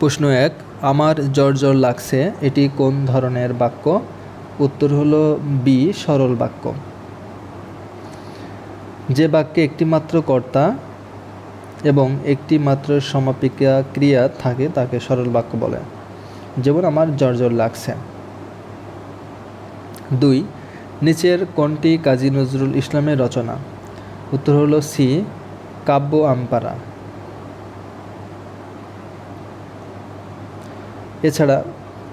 প্রশ্ন এক, আমার জ্বর জ্বর লাগছে, এটি কোন ধরনের বাক্য? উত্তর হলো, বি, সরল বাক্য। যে বাক্যে একটি মাত্র কর্তা এবং একটি মাত্র সমাপিকা ক্রিয়া থাকে, তাকে সরল বাক্য বলে। যেমন, আমার জ্বর জ্বর লাগছে। দুই, নিচের কোনটি কাজী নজরুল ইসলামের রচনা? উত্তর হলো, সি, কাব্য আমপারা এছাড়া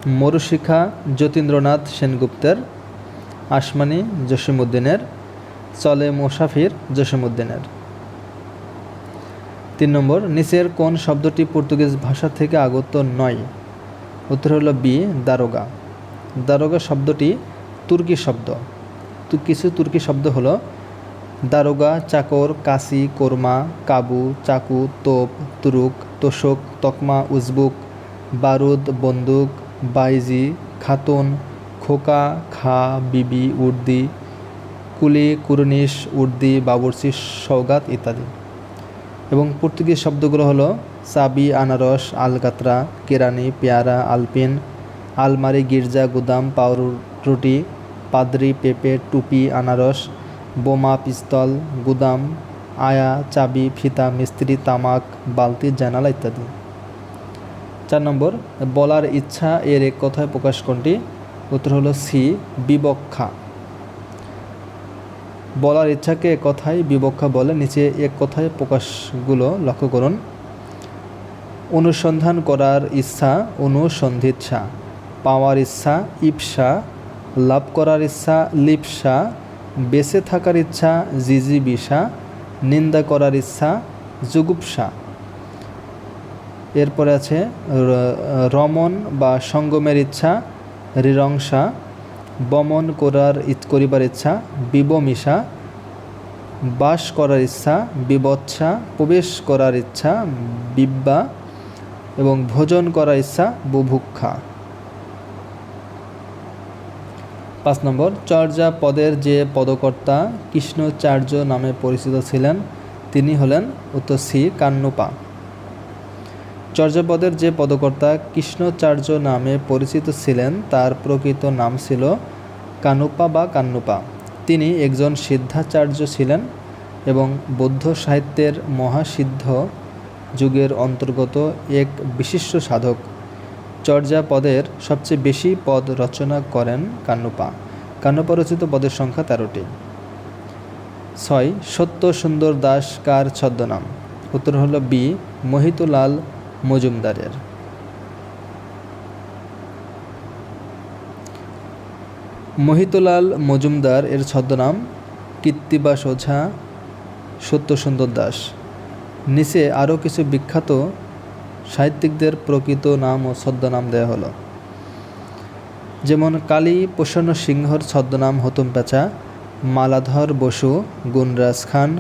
মরুশিখা যতীন্দ্রনাথ সেনগুপ্তের, আসমানি জসিমুদ্দিনের চলে মোসাফির জসিমুদ্দিনের তিন নম্বর, নিচের কোন শব্দটি পর্তুগিজ ভাষা থেকে আগত নয়? উত্তর হলো বি, দারোগা। দারোগা শব্দটি তুর্কি শব্দ। তো, কিছু তুর্কি শব্দ হলো দারোগা, চাকর, কাশি, কোরমা, কাবু, চাকু, তোপ, তুরুক, তোষক, তকমা, উজবুক বারুদ, বন্দুক, বাইজি, খাতুন, খোকা, খা, বিবি, উর্দি, কুলি, কুরনিশ, উর্দি, বাবুরচি সৌগাত ইত্যাদি। এবং পর্তুগিজ শব্দগুলো হলো চাবি আনারস, আলকাতরা, কেরানি, পেয়ারা, আলপিন, আলমারি, গির্জা, গুদাম পাউরুটি পাদ্রি, পেঁপে, টুপি, আনারস, বোমা, পিস্তল, গুদাম, আয়া, চাবি, ফিতা, মিস্ত্রি, তামাক, বালতি, জানালা ইত্যাদি। চার নম্বর, বলার ইচ্ছা এর এক কথায় প্রকাশ কোনটি উত্তর হলো সি, বিবক্ষা। বলার ইচ্ছাকে এক কথায় বিবক্ষা বলে, নিচে এক কথায় প্রকাশগুলো লক্ষ্য করুন। অনুসন্ধান করার ইচ্ছা, অনুসন্ধিৎসা। পাওয়ার ইচ্ছা, ইপসা। লাভ করার ইচ্ছা, লিপসা। বেঁচে থাকার ইচ্ছা, জিজিবিসা। নিন্দা করার ইচ্ছা, জুগুপসা। এরপরে আছে রমন বা সঙ্গমের ইচ্ছা, রিরংসা, বমন করার করিবার ইচ্ছা, বিবমিশা, বাস করার ইচ্ছা, বিবৎসা, প্রবেশ করার ইচ্ছা, বিব্বা এবং ভোজন করার ইচ্ছা, বুভুক্ষা। পাঁচ নম্বর, চর্যা পদের যে পদকর্তা কৃষ্ণচার্য নামে পরিচিত ছিলেন, তিনি হলেন উত্তর সি কান্নুপা। চর্যাপদের যে পদকর্তা কৃষ্ণচার্য নামে পরিচিত ছিলেন, তার প্রকৃত নাম ছিল কানুপা বা কান্নুপা। তিনি একজন সিদ্ধাচার্য ছিলেন এবং বৌদ্ধ সাহিত্যের মহাসিদ্ধ যুগের অন্তর্গত এক বিশিষ্ট সাধক। চর্যাপদের সবচেয়ে বেশি পদ রচনা করেন কান্নুপা। কান্নুপা রচিত পদের সংখ্যা তেরোটি। ছয়, সত্য সুন্দর দাস কার ছদ্মনাম? উত্তর হল বি, মোহিতুলাল মজুমদারের। মহিতলাল মজুমদার এর ছদ্মনাম কীর্তিবাস ওঝা সত্যসুন্দর দাস। নিচে আরও কিছু বিখ্যাত সাহিত্যিকদের প্রকৃত নাম ও ছদ্মনাম দেওয়া হলো। যেমন কালী প্রসন্ন সিংহর ছদ্মনাম হতম পেঁচা, মালাধর বসু গুনরাজ খান,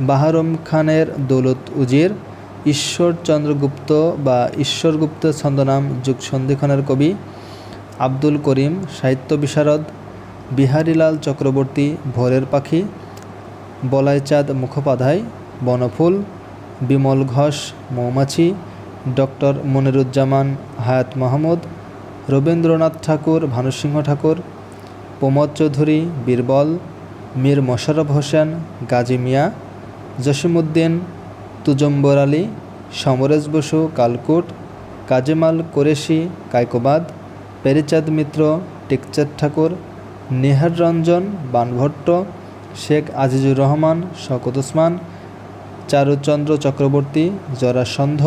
বাহারম খানের দৌলত উজির ঈশ্বরচন্দ্রগুপ্ত বা ঈশ্বরগুপ্ত ছন্দনাম যুগ সন্ধিক্ষণের কবি আব্দুল করিম, সাহিত্য বিশারদ, বিহারীলাল চক্রবর্তী, ভোরের পাখি, বলাইচাঁদ মুখোপাধ্যায়, বনফুল, বিমল ঘোষ মৌমাছি, ডক্টর মনিরুজ্জামান হায়াত মাহমুদ, রবীন্দ্রনাথ ঠাকুর ভানুসিংহ ঠাকুর, প্রমোদ চৌধুরী বীরবল, মীর মোশাররফ হোসেন, গাজী মিয়া জসিমুদ্দিন তুজম্বর আলী, সমরেশ বসু, কালকুট, কাজেমাল কোরেশি, কায়কোবাদ, পেরিচাঁদ মিত্র, টেকচাঁদ ঠাকুর, নেহার রঞ্জন, বানভট্ট, শেখ আজিজুর রহমান শকত ওসমান, চারুচন্দ্র চক্রবর্তী জরাসন্ধ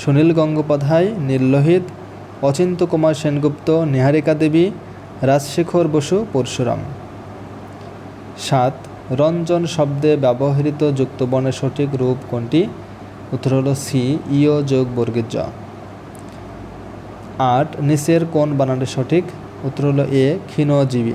সুনীল গঙ্গোপাধ্যায় নীললোহিত অচিন্ত কুমার সেনগুপ্ত, নিহারিকা দেবী, রাজশেখর বসু, পরশুরাম। সাত রঞ্জন শব্দে ব্যবহৃত যুক্তবর্ণের সঠিক রূপ কোনটি? উত্তর হলো সি, ইয় যোগ বর্গের জ আট, নিচের কোন বানানটি সঠিক? উত্তর হলো এ, ক্ষীণজীবী।